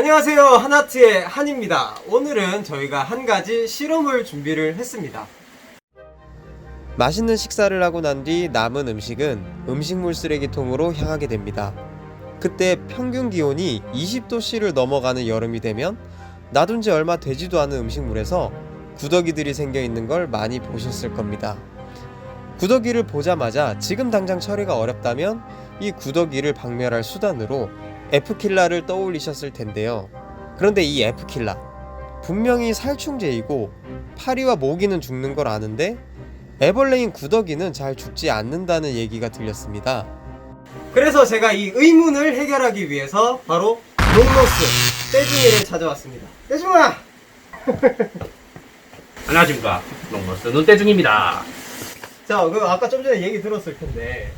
안녕하세요. 한아트의 한입니다. 오늘은 저희가 한 가지 실험을 준비를 했습니다. 맛있는 식사를 하고 난 뒤 남은 음식은 음식물 쓰레기통으로 향하게 됩니다. 그때 평균 기온이 20도씨를 넘어가는 여름이 되면 놔둔 지 얼마 되지도 않은 음식물에서 구더기들이 생겨 있는 걸 많이 보셨을 겁니다. 구더기를 보자마자 지금 당장 처리가 어렵다면 이 구더기를 박멸할 수단으로 F킬라를 떠올리셨을 텐데요. 그런데 이 F킬라 분명히 살충제이고 파리와 모기는 죽는 걸 아는데 애벌레인 구더기는 잘 죽지 않는다는 얘기가 들렸습니다. 그래서 제가 이 의문을 해결하기 위해서 바로 롱로스 떼중이를 찾아왔습니다. 떼중아! 안녕하십니까 롱머스 눈대중입니다 자, 그 아까 좀 전에 얘기 들었을 텐데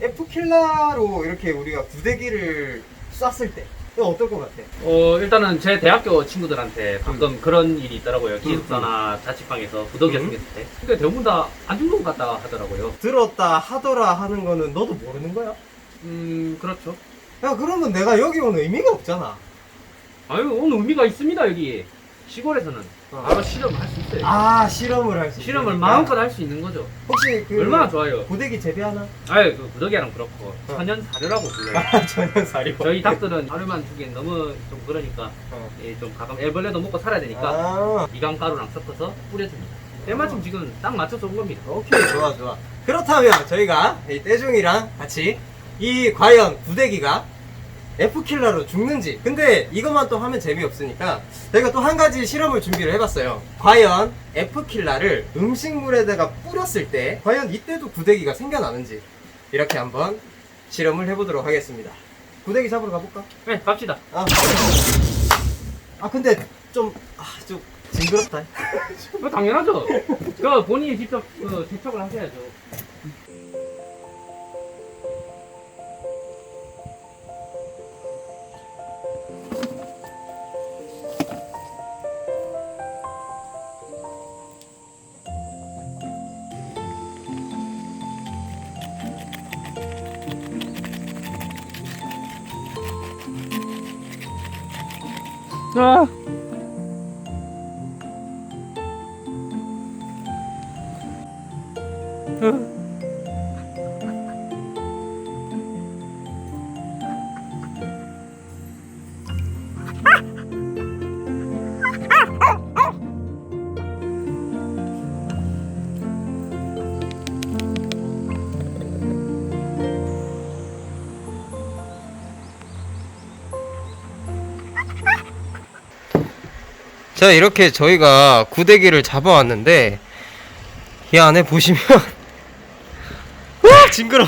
F킬라로 이렇게 우리가 구데기를 쐈을 때. 이거 어떨 것 같아? 어 일단은 제 대학교 친구들한테 가끔 그런 일이 있더라고요. 기숙사나 자취방에서 부덕이 음. 생겼을 때 근데 대부분 다 안 죽는 것 같다 하더라고요. 들었다 하더라 하는 거는 너도 모르는 거야? 음 그렇죠. 야 그러면 내가 여기 온 의미가 없잖아. 아유 오늘 의미가 있습니다 여기. 시골에서는. 어. 바로 실험을 할수 있어요 아 실험을 할 수 실험을 마음껏 할 수 있는 거죠. 혹시 그 얼마나 좋아요. 고데기 재배하나? 아유 그 부덕이랑 그렇고. 어. 천연 사료라고 불러요. 아 전혀 사료. 저희 닭들은 하루만 주기엔 너무 좀 그러니까 어. 예, 좀 가끔 애벌레도 먹고 살아야 되니까 아. 미강가루랑 섞어서 뿌려줍니다. 때마침 지금 딱 맞춰서 온 겁니다. 오케이 좋아 좋아. 그렇다면 저희가 이 떼중이랑 같이 이 과연 구데기가 F킬러로 죽는지. 근데 이것만 또 하면 재미없으니까 저희가 또 한 가지 실험을 준비를 해봤어요. 과연 F킬러를 음식물에다가 뿌렸을 때 과연 이때도 구데기가 생겨나는지. 이렇게 한번 실험을 해보도록 하겠습니다. 구데기 잡으러 가볼까? 네 갑시다. 아, 아 근데 좀, 아, 좀 징그럽다. 그 당연하죠. 그 본인이 직접 그 세척을 하셔야죠. 아. 자 이렇게 저희가 구데기를 잡아왔는데 이 안에 보시면 와! 징그러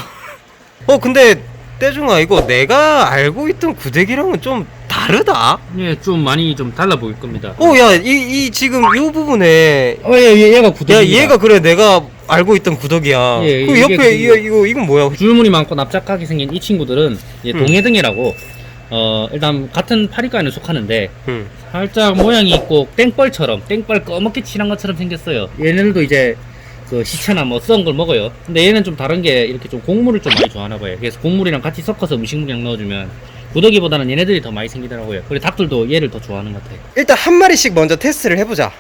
어 근데 떼중아 이거 내가 알고 있던 구데기랑은 좀 다르다? 예, 좀 많이 좀 달라 보일 겁니다. 어야이 이 지금 이 부분에 어, 예, 얘, 얘가 야 얘가 그래 내가 알고 있던 구더기야. 예, 그 이게 옆에 그- 이거, 이거 이건 뭐야? 줄무늬 많고 납작하게 생긴 이 친구들은 이제 음. 동해등이라고 어 일단 같은 파리과에는 속하는데 응. 살짝 모양이 있고 땡벌처럼 땡벌 검게 칠한 것처럼 생겼어요. 얘네들도 이제 그 시체나 뭐 썩은 걸 먹어요. 근데 얘는 좀 다른 게 이렇게 좀 곡물을 좀 많이 좋아하나 봐요. 그래서 곡물이랑 같이 섞어서 음식물이랑 넣어주면 구더기보다는 얘네들이 더 많이 생기더라고요. 그리고 닭들도 얘를 더 좋아하는 것 같아요. 일단 한 마리씩 먼저 테스트를 해보자.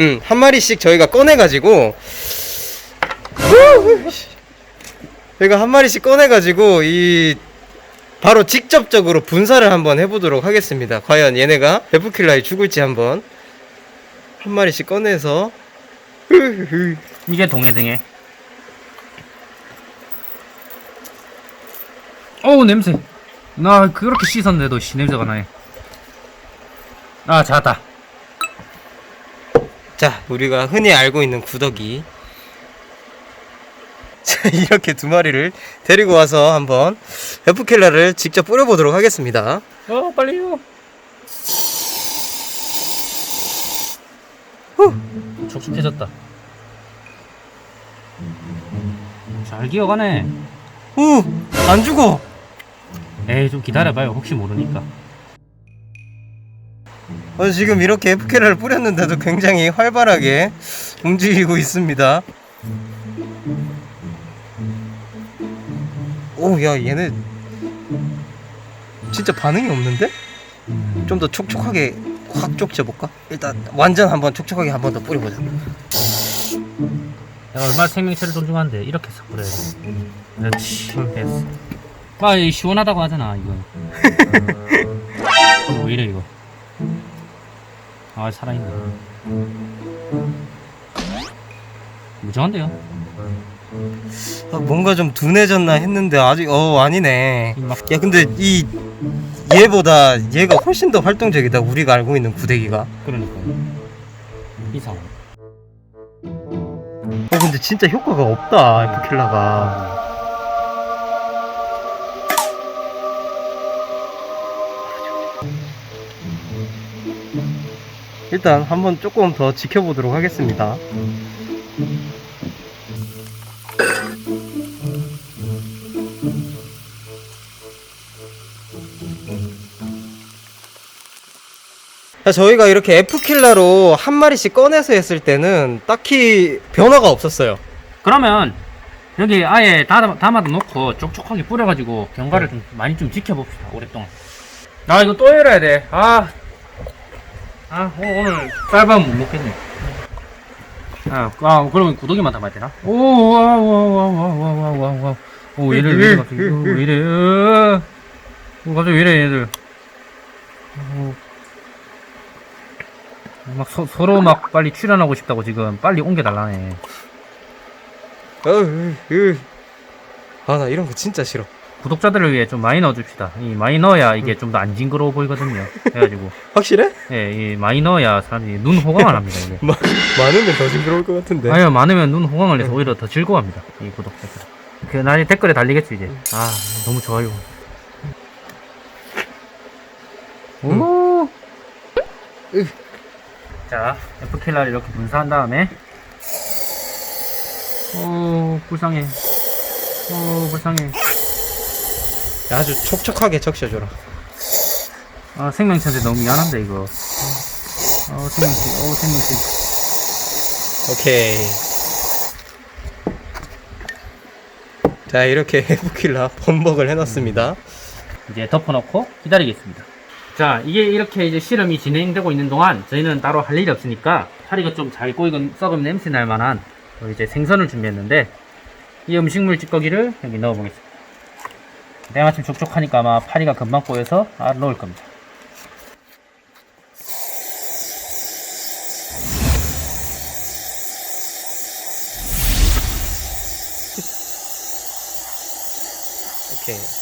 응, 한 마리씩 저희가 꺼내가지고. 저희가 한 마리씩 꺼내가지고, 이, 바로 직접적으로 분사를 한번 해보도록 하겠습니다. 과연 얘네가 베프킬라에 죽을지 한번. 한 마리씩 꺼내서. 이게 동해등에. 어우 냄새. 나 그렇게 씻었는데도 씨 냄새가 나네. 아 잡았다. 자, 우리가 흔히 알고 있는 구더기. 자, 이렇게 두 마리를 데리고 와서 한번 베프킬라를 직접 뿌려보도록 하겠습니다. 어 빨리요. 촉촉해졌다. 잘 기어가네. 오! 안 죽어! 에이 좀 기다려봐요. 혹시 모르니까. 어, 지금 이렇게 FK를 뿌렸는데도 굉장히 활발하게 움직이고 있습니다. 오, 야, 얘네 진짜 반응이 없는데? 좀 더 촉촉하게 확 쪽져볼까? 일단 완전 한번 촉촉하게 한 번 더 뿌려보자. 내가 얼마나 생명체를 존중하는데 이렇게 그래 그렇지 됐어. 아 이거 시원하다고 하잖아 이거. 어, 왜 이래 이거? 아 살아있네. 무정한데요 아, 뭔가 좀 둔해졌나 했는데 아직 어 아니네. 막야 근데 이 얘보다 얘가 훨씬 더 활동적이다. 우리가 알고 있는 구데기가. 그러니까 이상 어 근데 진짜 효과가 없다 에프킬라가. 일단 한번 조금 더 지켜보도록 하겠습니다. 저희가 이렇게 F킬라로 한 마리씩 꺼내서 했을 때는 딱히 변화가 없었어요. 그러면 여기 아예 다, 담아다 놓고 촉촉하게 뿌려가지고 경과를 좀 많이 좀 지켜봅시다 오랫동안. 아 이거 또 열어야 돼아. 아, 오, 오늘 쌀밥 못 먹겠네. 아, 아 그러면 구더기만 담아야 되나? 오와와와와와와와와 오 얘들 왜 이래 왜 이래? 어, 어, 갑자기 왜 이래 얘들? 어, 막 서, 서로 막 빨리 출연하고 싶다고 지금 빨리 옮겨달라네 아 나 이런 거 진짜 싫어. 구독자들을 위해 좀 많이 넣어줍시다. 이 많이 넣어야 이게 좀 더 안 징그러워 보이거든요. 그래가지고 확실해? 예, 이 많이 넣어야 사람들이 눈 호강을 합니다. 이게. 마, 많으면 더 징그러울 것 같은데. 아니요 많으면 눈 호강을 해서 오히려 더 즐거워합니다. 이 구독자들. 그 나중에 댓글에 달리겠지 이제. 아 너무 좋아요. 오. 자 에프킬라를 이렇게 분사한 다음에 오 불쌍해. 오 불쌍해. 아주 촉촉하게 적셔줘라. 아 생명체한테 너무 미안한데 이거. 어 생명체, 어 생명체. 오케이. 자 이렇게 에프킬라 범벅을 해놨습니다. 이제 덮어놓고 기다리겠습니다. 자, 이게 이렇게 이제 실험이 진행되고 있는 동안 저희는 따로 할 일이 없으니까 파리가 좀 잘 꼬이고 썩으면 냄새 날 만한 어, 이제 생선을 준비했는데 이 음식물 찌꺼기를 여기 넣어 보겠습니다. 때마침 촉촉하니까 아마 파리가 금방 꼬여서 알 넣을 겁니다. 오케이.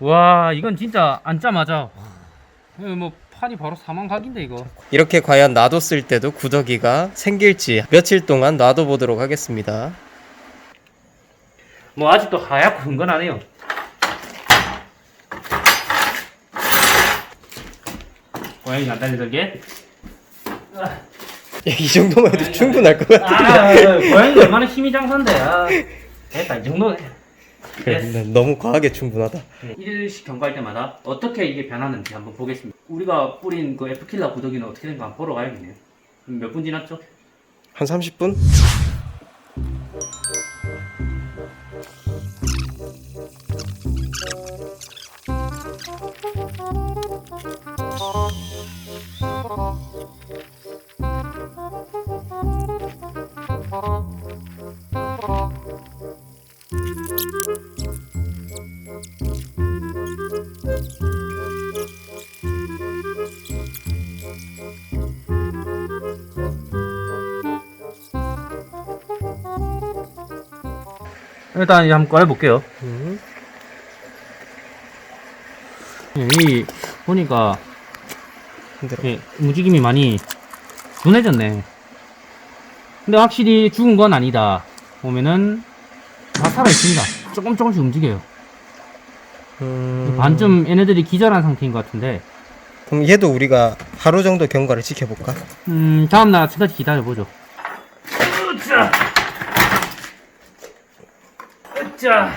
와, 이건 진짜 앉자마자 이거 뭐 파리 바로 사망 각인데 이거. 이렇게 과연 놔뒀을 때도 구더기가 생길지 며칠 동안 놔둬보도록 하겠습니다. 뭐 아직도 하얗고 흥건하네요. 고양이가 안 달려들게. 야, 이 정도만 해도 충분할 것 아, 같은데. 고양이가 얼마나 힘이 장사인데. 아, 됐다, 이 정도. 그래, 근데 너무 과하게 충분하다. 일일씩 경과할 때마다 어떻게 이게 변하는지 한번 보겠습니다. 우리가 뿌린 그 에프킬라 구더기는 어떻게 된가 한번 보러 가야겠네요. 몇 분 지났죠? 한 30분? 일단 이제 한번 꺼내볼게요. 음. 이 보니까 힘들어. 예, 움직임이 많이 둔해졌네. 근데 확실히 죽은 건 아니다. 보면은 다 살아있습니다. 조금 조금씩 움직여요. 음. 반쯤 얘네들이 기절한 상태인 것 같은데, 그럼 얘도 우리가 하루 정도 경과를 지켜볼까? 음, 다음날 아침까지 기다려보죠. 으쌰! 으쌰!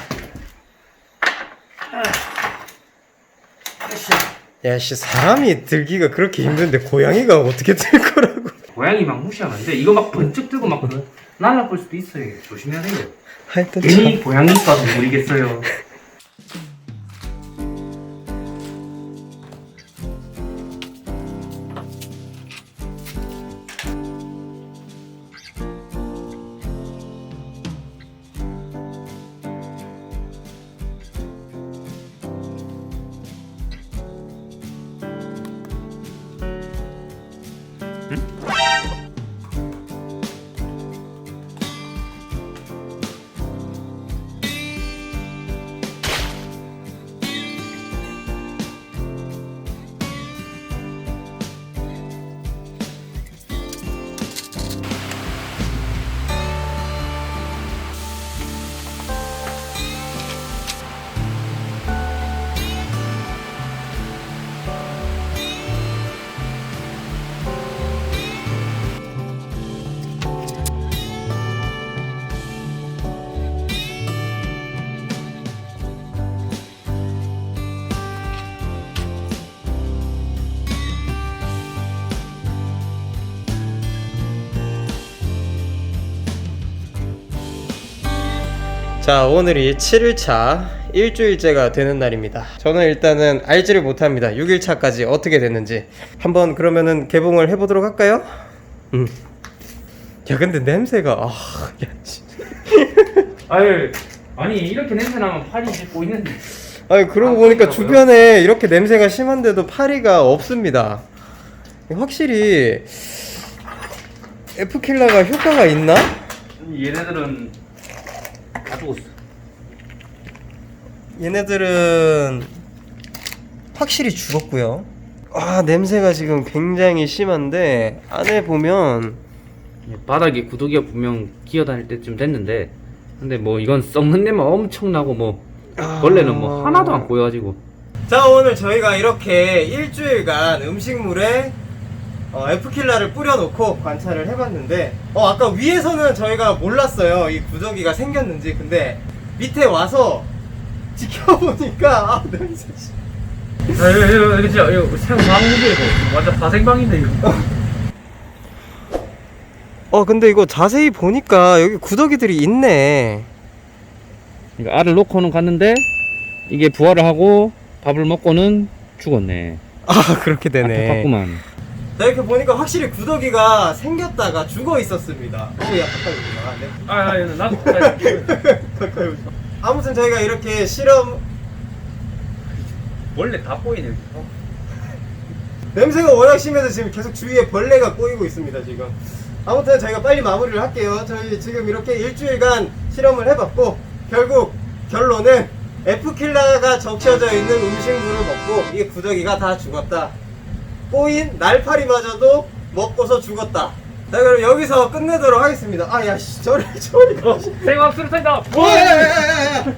야씨 사람이 들기가 그렇게 힘든데 고양이가 어떻게 들 거라고? 고양이 막 무시하면 안 돼. 이거 막 번쩍 들고 막 날라볼 수도 있어요. 조심해야 돼요. 하여튼 참. 괜히 고양이과도 모르겠어요. 자 오늘이 7일차 일주일째가 되는 날입니다 저는 일단은 알지를 못합니다 6일차까지 어떻게 됐는지 한번 그러면은 개봉을 해보도록 할까요? 음. 야 근데 냄새가 아, 야, 진짜. 아유 아니 이렇게 냄새 나면 팔이 씻고 있는데 아니 그러고 아, 보니까? 주변에 이렇게 냄새가 심한데도 파리가 없습니다 확실히 F킬러가 효과가 있나? 얘네들은 다 죽었어. 얘네들은 확실히 죽었고요. 아 냄새가 지금 굉장히 심한데 안에 보면 예, 바닥에 구더기가 분명 기어다닐 때쯤 됐는데 근데 뭐 이건 썩는 냄새 엄청 나고 뭐 벌레는 뭐 하나도 안 보여가지고. 자 오늘 저희가 이렇게 일주일간 음식물에 어, F킬라를 뿌려놓고 관찰을 해봤는데 어 아까 위에서는 저희가 몰랐어요 이 구더기가 생겼는지. 근데 밑에 와서 지켜보니까 아 냄새 씨. 아 이거 이거 이거 진짜 이거 생방이지 이거. 완전 다생방인데 이거. 어 근데 이거 자세히 보니까 여기 구더기들이 있네. 그러니까 알을 놓고는 갔는데 이게 부화를 하고 밥을 먹고는 죽었네. 아 그렇게 되네. 안타깝구만 자 이렇게 보니까 확실히 구더기가 생겼다가 죽어 있었습니다. 오 야 가까이 오지 마. 네. 아 나도 가까이 오지 마. 아무튼 저희가 이렇게 실험 원래 다 보이네 냄새가 워낙 심해서 지금 계속 주위에 벌레가 꼬이고 있습니다 지금. 아무튼 저희가 빨리 마무리를 할게요. 저희 지금 이렇게 일주일간 실험을 해봤고 결국 결론은 F킬라가 적셔져 있는 음식물을 먹고 이 구더기가 다 죽었다. 꼬인 날파리마저도 먹고서 죽었다. 자 그럼 여기서 끝내도록 하겠습니다. 아야 씨 저리 저리 가. 생각수를 탄다 어, 야, 야, 야, 야, 야.